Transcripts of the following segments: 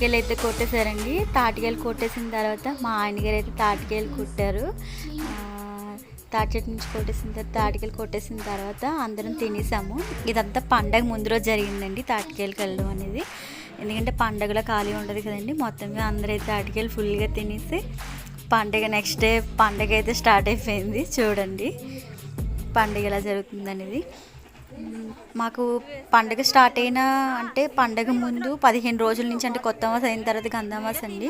తాటికాయలు అయితే కొట్టేశారండి. తాటికాయలు కొట్టేసిన తర్వాత మా ఆయన గారు అయితే తాటికాయలు కొట్టారు. తాటి చెట్టు నుంచి కొట్టేసిన తర్వాత తాటికాయలు కొట్టేసిన తర్వాత అందరం తినేసాము. ఇదంతా పండగ ముందు రోజు జరిగిందండి తాటికాయలకు వెళ్ళడం అనేది. ఎందుకంటే పండగలో ఖాళీ ఉండదు కదండి. మొత్తంగా అందరూ అయితే తాటికాయలు ఫుల్గా తినేసి పండగ నెక్స్ట్ డే పండగ అయితే స్టార్ట్ అయిపోయింది. చూడండి పండగ ఎలా జరుగుతుంది అనేది. మాకు పండగ స్టార్ట్ అయిన అంటే పండగ ముందు పదిహేను రోజుల నుంచి అంటే కొత్త మాస అయిన తర్వాత గంధమాస అండి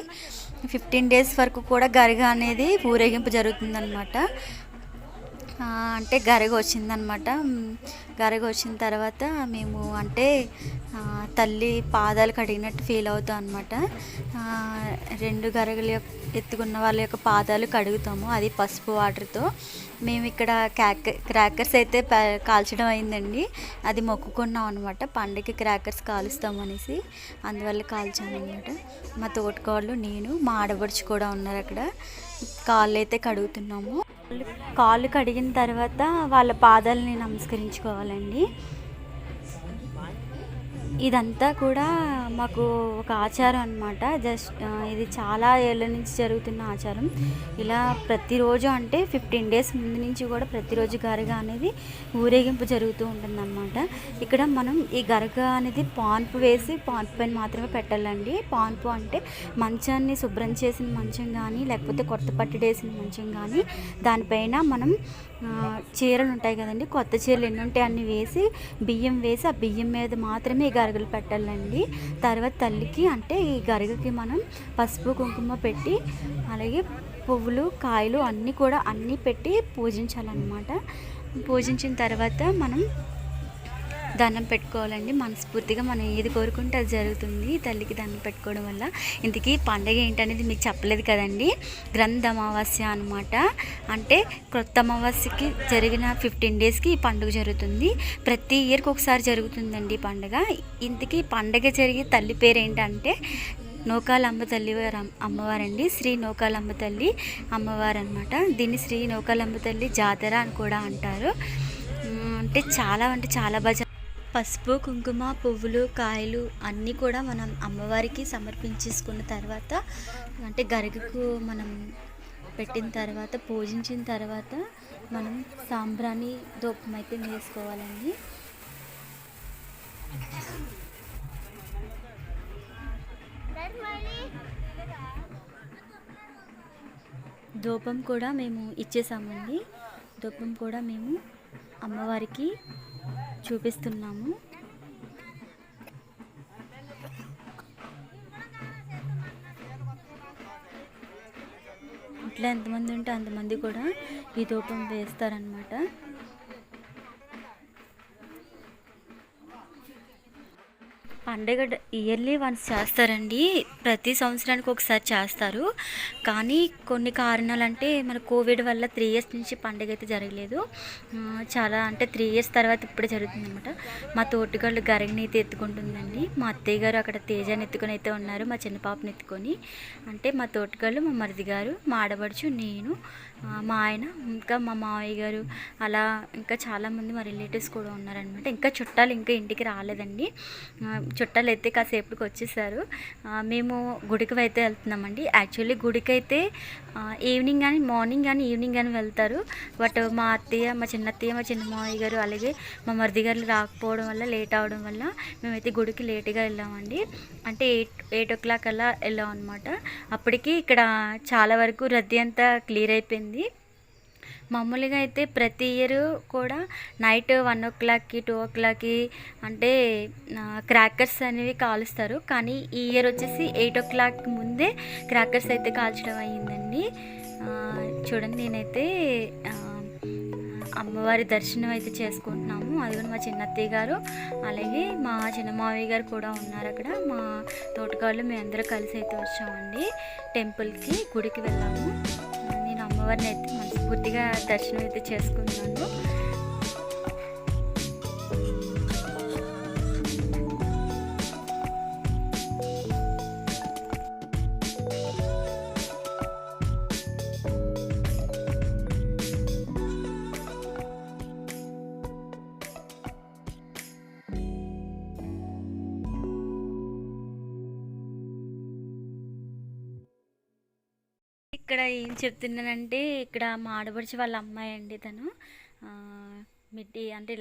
ఫిఫ్టీన్ డేస్ వరకు కూడా గరిగ అనేది ఊరేగింపు జరుగుతుందన్నమాట. అంటే గరగ వచ్చిందనమాట గరగ వచ్చిన తర్వాత మేము అంటే తల్లి పాదాలు కడిగినట్టు ఫీల్ అవుతాం అనమాట రెండు గరగలు యొక్క- ఎత్తుకున్న వాళ్ళ యొక్క పాదాలు కడుగుతాము అది పసుపు వాటర్తో. మేము ఇక్కడ క్యాక్ క్రాకర్స్ అయితే ప- కాల్చడం అయిందండి. అది మొక్కుకున్నాం అనమాట. పండగకి క్రాకర్స్ కాలుస్తాం అనేసి అందువల్ల కాల్చాము అనమాట మా తోటకోళ్ళు నేను మా ఆడబడుచు కూడా ఉన్నారు అక్కడ. కాళ్ళు అయితే కడుగుతున్నాము. కాళ్ళు కడిగిన తర్వాత వాళ్ళ పాదాలని నమస్కరించుకోవాలండి. ఇదంతా కూడా మాకు ఒక ఆచారం అనమాట జస్ట్ ఇది చాలా ఏళ్ళ నుంచి జరుగుతున్న ఆచారం. ఇలా ప్రతిరోజు అంటే ఫిఫ్టీన్ డేస్ ముందు నుంచి కూడా ప్రతిరోజు గరగ అనేది ఊరేగింపు జరుగుతూ ఉంటుందన్నమాట. ఇక్కడ మనం ఈ గరగ అనేది పాన్పు వేసి పాన్పు పైన మాత్రమే పెట్టాలండి. పాన్పు అంటే మంచాన్ని శుభ్రం చేసిన మంచం కానీ లేకపోతే కొత్త పట్టుడేసిన మంచం కానీ దానిపైన మనం చీరలు ఉంటాయి కదండి. కొత్త చీరలు ఎన్ని ఉంటాయి అన్ని వేసి బియ్యం వేసి ఆ బియ్యం మీద మాత్రమే ఈ గరగలు పెట్టాలండి. తర్వాత తల్లికి అంటే ఈ గరగకి మనం పసుపు కుంకుమ పెట్టి అలాగే పువ్వులు కాయలు అన్నీ కూడా అన్నీ పెట్టి పూజించాలన్నమాట. పూజించిన తర్వాత మనం దండం పెట్టుకోవాలండి. మనస్ఫూర్తిగా మనం ఏది కోరుకుంటే అది జరుగుతుంది. తల్లికి దండం పెట్టుకోవడం వల్ల ఇంతకీ పండగ ఏంటనేది మీకు చెప్పలేదు కదండి. గ్రంథ అమావాస్య అనమాట అంటే క్రొత్త అమావాస్యకి జరిగిన ఫిఫ్టీన్ డేస్కి ఈ పండుగ జరుగుతుంది. ప్రతి ఇయర్కి ఒకసారి జరుగుతుందండి ఈ పండుగ. ఇంతకీ పండగ జరిగే తల్లి పేరు ఏంటంటే నూకాలమ్మ తల్లి వారు అమ్మవారండి. శ్రీ నూకాలమ్మ తల్లి అమ్మవారు అనమాట దీన్ని శ్రీ నూకాలమ్మ తల్లి జాతర అని కూడా అంటారు. అంటే చాలా అంటే చాలా బాగా పసుపు కుంకుమ పువ్వులు కాయలు అన్నీ కూడా మనం అమ్మవారికి సమర్పించేసుకున్న తర్వాత అంటే గరిగకు మనం పెట్టిన తర్వాత పూజించిన తర్వాత మనం సాంబ్రాణి దూపం అయితే వేసుకోవాలండి. ధూపం కూడా మేము ఇచ్చేసామండి. ధూపం కూడా మేము అమ్మవారికి చూపిస్తున్నాము. ఇట్లా ఎంతమంది ఉంటే అంతమంది కూడా ఈ ధూపం వేస్తారనమాట పండగ ఇయర్లీ వన్స్ చేస్తారండి. ప్రతి సంవత్సరానికి ఒకసారి చేస్తారు. కానీ కొన్ని కారణాలు అంటే మన కోవిడ్ వల్ల త్రీ ఇయర్స్ నుంచి పండగ అయితే జరగలేదు. చాలా అంటే త్రీ ఇయర్స్ తర్వాత ఇప్పుడే జరుగుతుంది అనమాట మా తోటిగాళ్ళు గరగని అయితే ఎత్తుకుంటుందండి. మా అత్తయ్య గారు అక్కడ తేజాన్ని ఎత్తుకొని అయితే ఉన్నారు మా చిన్న పాపని ఎత్తుకొని. అంటే మా తోటిగాళ్ళు మా మరిది గారు మా ఆడబడుచు నేను మా ఆయన ఇంకా మా మావయ్య గారు అలా ఇంకా చాలామంది మా రిలేటివ్స్ కూడా ఉన్నారనమాట ఇంకా చుట్టాలు ఇంకా ఇంటికి రాలేదండి. చుట్టాలు అయితే కాసేపుకి వచ్చేసారు మేము గుడికి అయితే వెళ్తున్నామండి. యాక్చువల్లీ గుడికి అయితే ఈవినింగ్ కానీ మార్నింగ్ కానీ ఈవినింగ్ కానీ వెళ్తారు. బట్ మా అత్తయ్య మా చిన్న అత్తయ్య మా చిన్న మావయ్య గారు అలాగే మా మరిది గారు రాకపోవడం వల్ల లేట్ అవడం వల్ల మేమైతే గుడికి లేట్గా వెళ్ళామండి. అంటే ఎయిట్ ఎయిట్ ఓ క్లాక్ అలా వెళ్ళాం అనమాట అప్పటికి ఇక్కడ చాలా వరకు రద్దీ అంతా క్లియర్ అయిపోయింది. మామూలుగా అయితే ప్రతి ఇయర్ కూడా నైట్ వన్ ఓ క్లాక్కి టూ ఓ క్లాక్కి అంటే క్రాకర్స్ అనేవి కాలుస్తారు. కానీ ఈ ఇయర్ వచ్చేసి ఎయిట్ ఓ క్లాక్ ముందే క్రాకర్స్ అయితే కాల్చడం అయ్యిందండి. చూడండి నేనైతే అమ్మవారి దర్శనం అయితే చేసుకుంటున్నాము. అదిగో మా చిన్నత్తయ్య గారు అలాగే మా చిన్న మావయ్య గారు కూడా ఉన్నారు అక్కడ. మా తోటకాళ్ళు మేము కలిసి అయితే వచ్చామండి. టెంపుల్కి గుడికి వెళ్ళాము. నేను అమ్మవారిని అయితే మనస్ఫూర్తిగా దర్శనం అయితే చేసుకున్నాను. ఇక్కడ ఏం చెప్తున్నానంటే ఇక్కడ మా ఆడపడిచి వాళ్ళ అమ్మాయి అండి తను. మిట్టి అంటే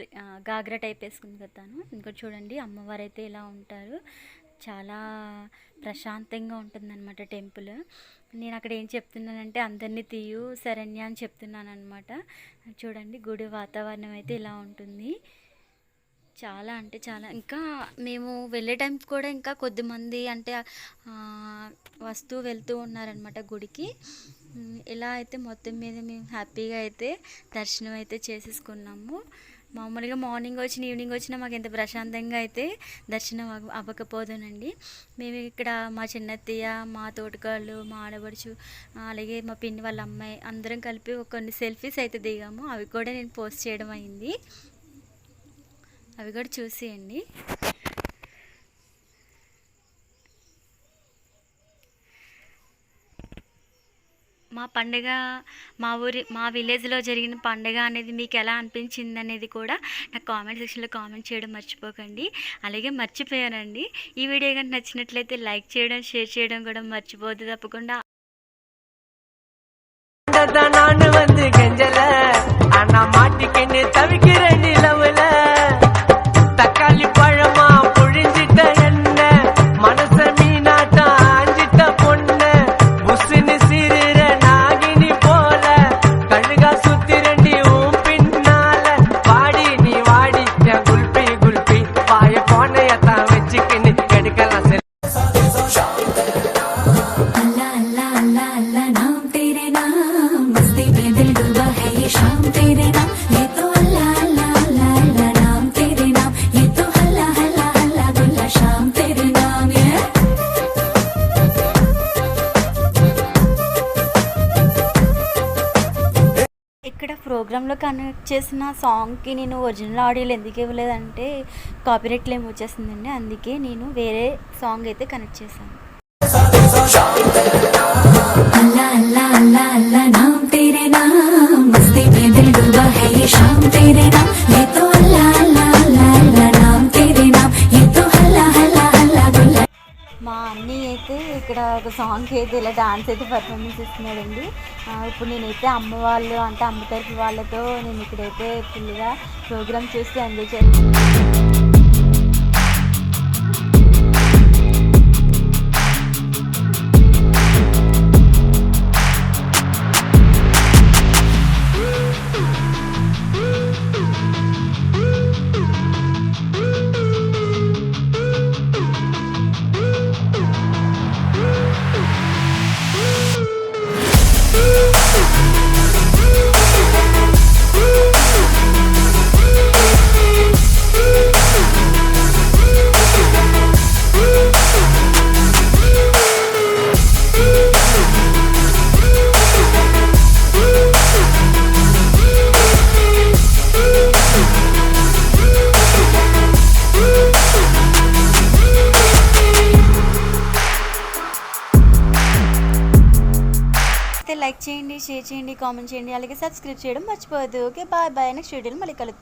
గాగ్రా టైప్ వేసుకుంది కదా తను. ఇంకా చూడండి అమ్మవారు అయితే ఇలా ఉంటారు. చాలా ప్రశాంతంగా ఉంటుందన్నమాట టెంపుల్. నేను అక్కడ ఏం చెప్తున్నానంటే అందరినీ తీయు శరణ్య అని చెప్తున్నాను అనమాట చూడండి గుడి వాతావరణం అయితే ఇలా ఉంటుంది. చాలా అంటే చాలా. ఇంకా మేము వెళ్ళే టైంకి కూడా ఇంకా కొద్దిమంది అంటే వస్తూ వెళ్తూ ఉన్నారనమాట గుడికి. ఇలా అయితే మొత్తం మీద మేము హ్యాపీగా అయితే దర్శనం అయితే చేసేసుకున్నాము. మామూలుగా మార్నింగ్ వచ్చిన ఈవినింగ్ వచ్చినా మాకు ఎంత ప్రశాంతంగా అయితే దర్శనం అవ్వ- అవ్వకపోదునండి. మేము ఇక్కడ మా చిన్నత్తయ్య మా తోటకాళ్ళు మా ఆడబడుచు అలాగే మా పిన్ని వాళ్ళ అమ్మాయి అందరం కలిపి కొన్ని సెల్ఫీస్ అయితే దిగాము. అవి కూడా నేను పోస్ట్ చేయడం అయింది. అవి కూడా చూసేయండి. మా పండగ మా ఊరి మా విలేజ్లో జరిగిన పండగ అనేది మీకు ఎలా అనిపించింది అనేది కూడా నాకు కామెంట్ సెక్షన్లో కామెంట్ చేయడం మర్చిపోకండి. అలాగే మర్చిపోయానండి. ఈ వీడియో కనుక నచ్చినట్లయితే లైక్ చేయడం షేర్ చేయడం కూడా మర్చిపోద్దు తప్పకుండా. అన్న తవికి రండి ప్రోగ్రాంలో కనెక్ట్ చేసిన సాంగ్కి నేను ఒరిజినల్ ఆడియోలు ఎందుకు ఇవ్వలేదంటే కాపీరైట్ క్లెయిమ్ వచ్చేసిందండి. అందుకే నేను వేరే సాంగ్ అయితే కనెక్ట్ చేశాను. ఒక సాంగ్ అయితే ఇలా డాన్స్ అయితే పర్ఫార్మెన్స్ ఇస్తున్నాడండి. ఇప్పుడు నేనైతే అమ్మ వాళ్ళు అంటే అమ్మ తరపు వాళ్ళతో నేను ఇక్కడైతే ఫుల్గా ప్రోగ్రామ్ చూస్తూ ఎంజాయ్ చేస్తాను లైక్ షేర్ చేయండి కామెంట్ చేయండి అలాగే సబ్స్క్రైబ్ చేయడం మర్చిపోవద్దు. ఓకే బాయ్ బాయ్ నెక్స్ట్ వీడియోలో మళ్ళీ కలుద్దాం.